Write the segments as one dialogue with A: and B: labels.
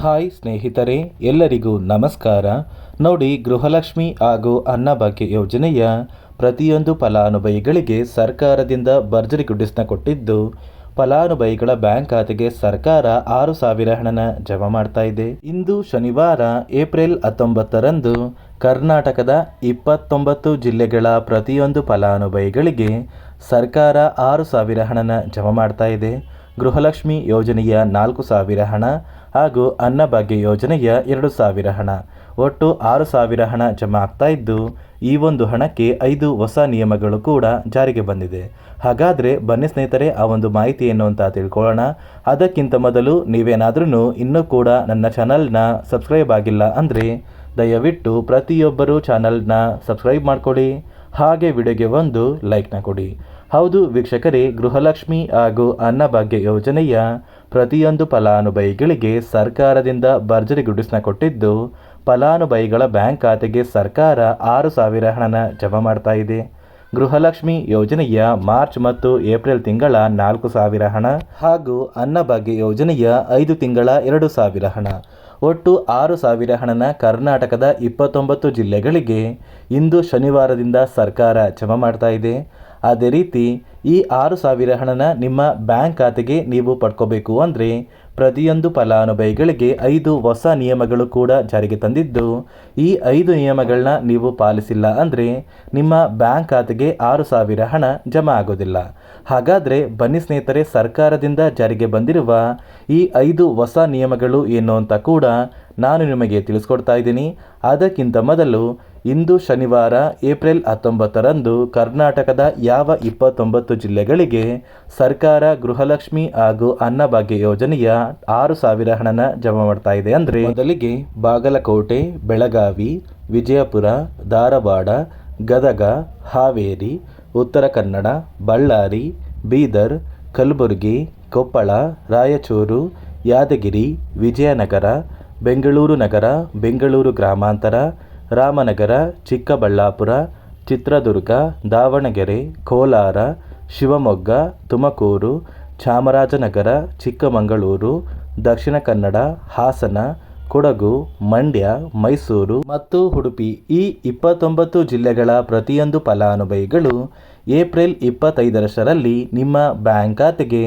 A: Hi ಸ್ನೇಹಿತರೆ, ಎಲ್ಲರಿಗೂ ನಮಸ್ಕಾರ. ನೋಡಿ, ಗೃಹಲಕ್ಷ್ಮಿ ಹಾಗೂ ಅನ್ನಭಾಗ್ಯ ಯೋಜನೆಯ ಪ್ರತಿಯೊಂದು ಫಲಾನುಭವಿಗಳಿಗೆ ಸರ್ಕಾರದಿಂದ ಭರ್ಜರಿ ಗುಡ್ಡಿಸ್ನ ಕೊಟ್ಟಿದ್ದು, ಫಲಾನುಭವಿಗಳ ಬ್ಯಾಂಕ್ ಖಾತೆಗೆ ಸರ್ಕಾರ ಆರು ಸಾವಿರ ಹಣನ ಜಮಾ ಮಾಡ್ತಾ ಇದೆ. ಇಂದು ಶನಿವಾರ, ಏಪ್ರಿಲ್ ಹತ್ತೊಂಬತ್ತರಂದು ಕರ್ನಾಟಕದ ಇಪ್ಪತ್ತೊಂಬತ್ತು ಜಿಲ್ಲೆಗಳ ಪ್ರತಿಯೊಂದು ಫಲಾನುಭವಿಗಳಿಗೆ ಸರ್ಕಾರ ಆರು ಸಾವಿರ ಹಣನ ಜಮಾ ಮಾಡ್ತಾ ಇದೆ. ಗೃಹಲಕ್ಷ್ಮಿ ಯೋಜನೆಯ ನಾಲ್ಕು ಸಾವಿರ ಹಣ ಹಾಗೂ ಅನ್ನಭಾಗ್ಯ ಯೋಜನೆಯ ಎರಡು ಸಾವಿರ ಹಣ. ಒಟ್ಟು ಆರು ಸಾವಿರ ಹಣ ಜಮಾ ಆಗ್ತಾ ಇದ್ದು, ಈ ಒಂದು ಹಣಕ್ಕೆ ಐದು ಹೊಸ ನಿಯಮಗಳು ಕೂಡ ಜಾರಿಗೆ ಬಂದಿದೆ. ಹಾಗಾದರೆ ಬನ್ನಿ ಸ್ನೇಹಿತರೆ, ಆ ಒಂದು ಮಾಹಿತಿ ಏನು ಅಂತ ತಿಳ್ಕೊಳ್ಳೋಣ. ಅದಕ್ಕಿಂತ ಮೊದಲು ನೀವೇನಾದ್ರೂ ಇನ್ನೂ ಕೂಡ ನನ್ನ ಚಾನಲ್ನ ಸಬ್ಸ್ಕ್ರೈಬ್ ಆಗಿಲ್ಲ ಅಂದರೆ, ದಯವಿಟ್ಟು ಪ್ರತಿಯೊಬ್ಬರೂ ಚಾನಲ್ನ ಸಬ್ಸ್ಕ್ರೈಬ್ ಮಾಡ್ಕೊಳ್ಳಿ ಹಾಗೆ ವಿಡಿಯೋಗೆ ಒಂದು ಲೈಕ್ನ ಕೊಡಿ. ಹೌದು ವೀಕ್ಷಕರೇ, ಗೃಹಲಕ್ಷ್ಮಿ ಹಾಗೂ ಅನ್ನಭಾಗ್ಯ ಯೋಜನೆಯ ಪ್ರತಿಯೊಂದು ಫಲಾನುಭವಿಗಳಿಗೆ ಸರ್ಕಾರದಿಂದ ಭರ್ಜರಿ ಗುಡಿಸ್ನ ಕೊಟ್ಟಿದ್ದು, ಫಲಾನುಭವಿಗಳ ಬ್ಯಾಂಕ್ ಖಾತೆಗೆ ಸರ್ಕಾರ ಆರು ಸಾವಿರ ಹಣನ ಜಮಾ ಮಾಡ್ತಾ ಇದೆ. ಗೃಹಲಕ್ಷ್ಮಿ ಯೋಜನೆಯ ಮಾರ್ಚ್ ಮತ್ತು ಏಪ್ರಿಲ್ ತಿಂಗಳ ನಾಲ್ಕು ಸಾವಿರ ಹಣ ಹಾಗೂ ಅನ್ನಭಾಗ್ಯ ಯೋಜನೆಯ ಐದು ತಿಂಗಳ ಎರಡು ಸಾವಿರ ಹಣ. ಒಟ್ಟು ಆರು ಸಾವಿರ ಹಣನ ಕರ್ನಾಟಕದ ಇಪ್ಪತ್ತೊಂಬತ್ತು ಜಿಲ್ಲೆಗಳಿಗೆ ಇಂದು ಶನಿವಾರದಿಂದ ಸರ್ಕಾರ ಜಮಾ ಮಾಡ್ತಾ ಇದೆ. ಅದೇ ರೀತಿ ಈ ಆರು ಸಾವಿರ ಹಣನ ನಿಮ್ಮ ಬ್ಯಾಂಕ್ ಖಾತೆಗೆ ನೀವು ಪಡ್ಕೋಬೇಕು ಅಂದರೆ ಪ್ರತಿಯೊಂದು ಫಲಾನುಭವಿಗಳಿಗೆ ಐದು ಹೊಸ ನಿಯಮಗಳು ಕೂಡ ಜಾರಿಗೆ ತಂದಿದ್ದು, ಈ ಐದು ನಿಯಮಗಳನ್ನ ನೀವು ಪಾಲಿಸಿಲ್ಲ ಅಂದರೆ ನಿಮ್ಮ ಬ್ಯಾಂಕ್ ಖಾತೆಗೆ ಆರು ಸಾವಿರ ಹಣ ಜಮಾ ಆಗೋದಿಲ್ಲ. ಹಾಗಾದರೆ ಬನ್ನಿ ಸ್ನೇಹಿತರೆ, ಸರ್ಕಾರದಿಂದ ಜಾರಿಗೆ ಬಂದಿರುವ ಈ ಐದು ಹೊಸ ನಿಯಮಗಳು ಏನು ಅಂತ ಕೂಡ ನಾನು ನಿಮಗೆ ತಿಳಿಸ್ಕೊಡ್ತಾ ಇದ್ದೀನಿ. ಅದಕ್ಕಿಂತ ಮೊದಲು ಇಂದು ಶನಿವಾರ, ಏಪ್ರಿಲ್ ಹತ್ತೊಂಬತ್ತರಂದು ಕರ್ನಾಟಕದ ಯಾವ ಇಪ್ಪತ್ತೊಂಬತ್ತು ಜಿಲ್ಲೆಗಳಿಗೆ ಸರ್ಕಾರ ಗೃಹಲಕ್ಷ್ಮಿ ಹಾಗೂ ಅನ್ನಭಾಗ್ಯ ಯೋಜನೆಯ ಆರು ಸಾವಿರ ಹಣನ ಜಮಾ ಮಾಡ್ತಾ ಇದೆ ಅಂದರೆ ಮೊದಲಿಗೆ ಬಾಗಲಕೋಟೆ, ಬೆಳಗಾವಿ, ವಿಜಯಪುರ, ಧಾರವಾಡ, ಗದಗ, ಹಾವೇರಿ, ಉತ್ತರ ಕನ್ನಡ, ಬಳ್ಳಾರಿ, ಬೀದರ್, ಕಲಬುರಗಿ, ಕೊಪ್ಪಳ, ರಾಯಚೂರು, ಯಾದಗಿರಿ, ವಿಜಯನಗರ ಬೆಂಗಳೂರು ನಗರ, ಬೆಂಗಳೂರು ಗ್ರಾಮಾಂತರ, ರಾಮನಗರ, ಚಿಕ್ಕಬಳ್ಳಾಪುರ, ಚಿತ್ರದುರ್ಗ, ದಾವಣಗೆರೆ, ಕೋಲಾರ, ಶಿವಮೊಗ್ಗ, ತುಮಕೂರು, ಚಾಮರಾಜನಗರ, ಚಿಕ್ಕಮಗಳೂರು, ದಕ್ಷಿಣ ಕನ್ನಡ, ಹಾಸನ, ಕೊಡಗು, ಮಂಡ್ಯ, ಮೈಸೂರು ಮತ್ತು ಉಡುಪಿ. ಈ ಇಪ್ಪತ್ತೊಂಬತ್ತು ಜಿಲ್ಲೆಗಳ ಪ್ರತಿಯೊಂದು ಫಲಾನುಭವಿಗಳು ಏಪ್ರಿಲ್ ಇಪ್ಪತ್ತೈದರಷ್ಟರಲ್ಲಿ ನಿಮ್ಮ ಬ್ಯಾಂಕ್ ಖಾತೆಗೆ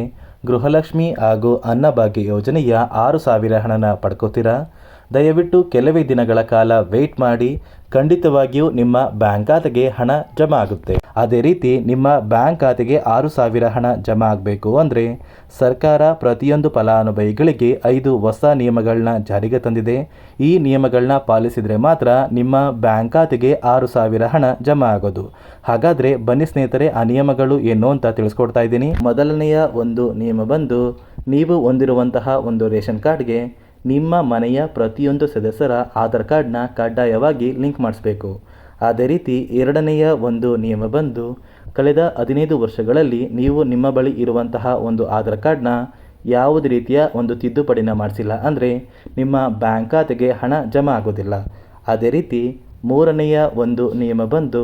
A: ಗೃಹಲಕ್ಷ್ಮಿ ಹಾಗೂ ಅನ್ನಭಾಗ್ಯ ಯೋಜನೆಯ ಆರು ಸಾವಿರ ಹಣನ ಪಡ್ಕೋತೀರಾ? ದಯವಿಟ್ಟು ಕೆಲವೇ ದಿನಗಳ ಕಾಲ ವೆಯ್ಟ್ ಮಾಡಿ, ಖಂಡಿತವಾಗಿಯೂ ನಿಮ್ಮ ಬ್ಯಾಂಕ್ ಖಾತೆಗೆ ಹಣ ಜಮಾ ಆಗುತ್ತೆ. ಅದೇ ರೀತಿ ನಿಮ್ಮ ಬ್ಯಾಂಕ್ ಖಾತೆಗೆ ಆರು ಸಾವಿರ ಹಣ ಜಮಾ ಆಗಬೇಕು ಅಂದರೆ ಸರ್ಕಾರ ಪ್ರತಿಯೊಂದು ಫಲಾನುಭವಿಗಳಿಗೆ ಐದು ಹೊಸ ನಿಯಮಗಳನ್ನ ಜಾರಿಗೆ ತಂದಿದೆ. ಈ ನಿಯಮಗಳನ್ನ ಪಾಲಿಸಿದರೆ ಮಾತ್ರ ನಿಮ್ಮ ಬ್ಯಾಂಕ್ ಖಾತೆಗೆ ಆರು ಸಾವಿರ ಹಣ ಜಮಾ ಆಗೋದು. ಹಾಗಾದರೆ ಬನ್ನಿ ಸ್ನೇಹಿತರೆ, ಆ ನಿಯಮಗಳು ಏನು ಅಂತ ತಿಳಿಸ್ಕೊಡ್ತಾ ಇದ್ದೀನಿ. ಮೊದಲನೆಯ ಒಂದು ನಿಯಮ ಬಂದು, ನೀವು ಹೊಂದಿರುವಂತಹ ಒಂದು ರೇಷನ್ ಕಾರ್ಡ್ಗೆ ನಿಮ್ಮ ಮನೆಯ ಪ್ರತಿಯೊಂದು ಸದಸ್ಯರ ಆಧಾರ್ ಕಾರ್ಡ್ನ ಕಡ್ಡಾಯವಾಗಿ ಲಿಂಕ್ ಮಾಡಿಸ್ಬೇಕು. ಅದೇ ರೀತಿ ಎರಡನೆಯ ಒಂದು ನಿಯಮ ಬಂದು, ಕಳೆದ ಹದಿನೈದು ವರ್ಷಗಳಲ್ಲಿ ನೀವು ನಿಮ್ಮ ಬಳಿ ಇರುವಂತಹ ಒಂದು ಆಧಾರ್ ಕಾರ್ಡ್ನ ಯಾವುದೇ ರೀತಿಯ ಒಂದು ತಿದ್ದುಪಡಿನ ಮಾಡಿಸಿಲ್ಲ ಅಂದರೆ ನಿಮ್ಮ ಬ್ಯಾಂಕ್ ಖಾತೆಗೆ ಹಣ ಜಮಾ ಆಗೋದಿಲ್ಲ. ಅದೇ ರೀತಿ ಮೂರನೆಯ ಒಂದು ನಿಯಮ ಬಂದು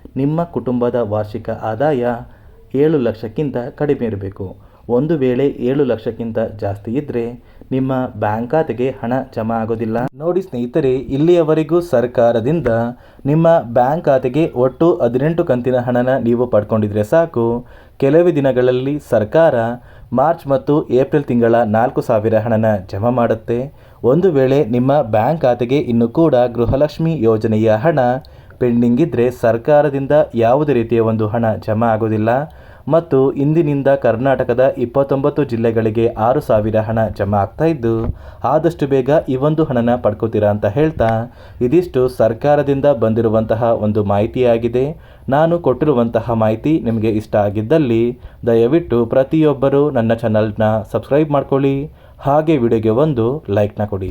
A: ನಿಮ್ಮ ಕುಟುಂಬದ ವಾರ್ಷಿಕ ಆದಾಯ ಏಳು ಲಕ್ಷಕ್ಕಿಂತ ಕಡಿಮೆ ಇರಬೇಕು. ಒಂದು ವೇಳೆ ಏಳು ಲಕ್ಷಕ್ಕಿಂತ ಜಾಸ್ತಿ ಇದ್ದರೆ ನಿಮ್ಮ ಬ್ಯಾಂಕ್ ಖಾತೆಗೆ ಹಣ ಜಮಾ ಆಗೋದಿಲ್ಲ. ನೋಡಿ ಸ್ನೇಹಿತರೆ, ಇಲ್ಲಿಯವರೆಗೂ ಸರ್ಕಾರದಿಂದ ನಿಮ್ಮ ಬ್ಯಾಂಕ್ ಖಾತೆಗೆ ಒಟ್ಟು ಹದಿನೆಂಟು ಕಂತಿನ ಹಣನ ನೀವು ಪಡ್ಕೊಂಡಿದ್ರೆ ಸಾಕು. ಕೆಲವೇ ದಿನಗಳಲ್ಲಿ ಸರ್ಕಾರ ಮಾರ್ಚ್ ಮತ್ತು ಏಪ್ರಿಲ್ ತಿಂಗಳ ನಾಲ್ಕು ಸಾವಿರ ಹಣನ ಜಮಾ ಮಾಡುತ್ತೆ. ಒಂದು ವೇಳೆ ನಿಮ್ಮ ಬ್ಯಾಂಕ್ ಖಾತೆಗೆ ಇನ್ನೂ ಕೂಡ ಗೃಹಲಕ್ಷ್ಮಿ ಯೋಜನೆಯ ಹಣ ಪೆಂಡಿಂಗ್ ಇದ್ದರೆ ಸರ್ಕಾರದಿಂದ ಯಾವುದೇ ರೀತಿಯ ಒಂದು ಹಣ ಜಮಾ ಆಗೋದಿಲ್ಲ ಮತ್ತು ಇಂದಿನಿಂದ ಕರ್ನಾಟಕದ ಇಪ್ಪತ್ತೊಂಬತ್ತು ಜಿಲ್ಲೆಗಳಿಗೆ ಆರು ಸಾವಿರ ಹಣ ಜಮಾ ಆಗ್ತಾ ಇದ್ದು, ಆದಷ್ಟು ಬೇಗ ಈ ಒಂದು ಹಣನ ಪಡ್ಕೋತೀರಾ ಅಂತ ಹೇಳ್ತಾ, ಇದಿಷ್ಟು ಸರ್ಕಾರದಿಂದ ಬಂದಿರುವಂತಹ ಒಂದು ಮಾಹಿತಿಯಾಗಿದೆ. ನಾನು ಕೊಟ್ಟಿರುವಂತಹ ಮಾಹಿತಿ ನಿಮಗೆ ಇಷ್ಟ ಆಗಿದ್ದಲ್ಲಿ, ದಯವಿಟ್ಟು ಪ್ರತಿಯೊಬ್ಬರೂ ನನ್ನ ಚಾನಲ್ನ ಸಬ್ಸ್ಕ್ರೈಬ್ ಮಾಡ್ಕೊಳ್ಳಿ. ಹಾಗೆ ವಿಡಿಯೋಗೆ ಒಂದು ಲೈಕ್ನ ಕೊಡಿ.